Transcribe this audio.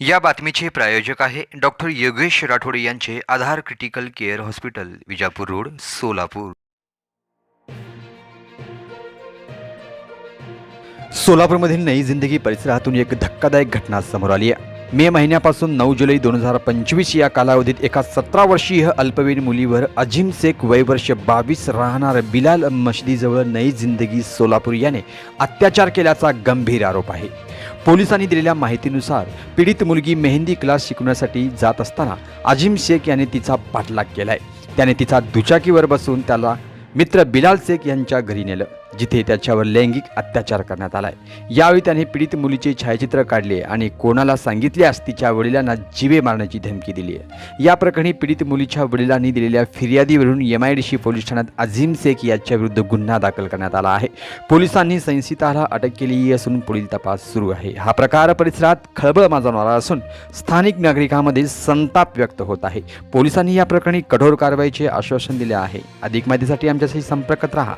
या बातमीचे प्रायोजक आहे डॉक्टर योगेश राठोड यांचे Aadhar critical care hospital Vijapur road Solapur. सोलापूरमधील Nai Zindagi परिसरातून एक धक्कादायक घटना समोर आली आहे. मे महिन्यापासून नऊ जुलै दोन हजार पंचवीस या कालावधीत एका सतरा वर्षीय अल्पवयीन मुलीवर अजिम शेख वयवर्ष बावीस राहणार बिलाल मशिदीजवळ नई जिंदगी सोलापूर याने अत्याचार केल्याचा गंभीर आरोप आहे. पोलिसांनी दिलेल्या माहितीनुसार पीडित मुलगी मेहंदी क्लास शिकवण्यासाठी जात असताना अजिम शेख याने तिचा पाठलाग केलाय. त्याने तिचा दुचाकीवर बसून त्याला मित्र बिलाल शेख यांच्या घरी नेलं. जिथे त्याच्यावर लैंगिक अत्याचार करण्यात आलाय. यावेळी त्याने पीडित मुलीचे छायाचित्र काढले आणि कोणाला सांगितल्यास तिच्या वडिलांना जीवे मारण्याची धमकी दिली आहे. या प्रकरणी पीडित मुलीच्या वडिलांनी दिलेल्या फिर्यादीवरून M I D C police ठाण्यात अझीम शेख याच्या विरुद्ध गुन्हा दाखल करण्यात आला आहे. पोलिसांनी संसिताला अटक केली असून पुढील तपास सुरू आहे. हा प्रकार परिसरात खळबळ माजवणारा असून स्थानिक नागरिकांमध्ये संताप व्यक्त होत आहे. पोलिसांनी या प्रकरणी कठोर कारवाईचे आश्वासन दिले आहे. अधिक माहितीसाठी आमच्याशी संपर्कात राहा.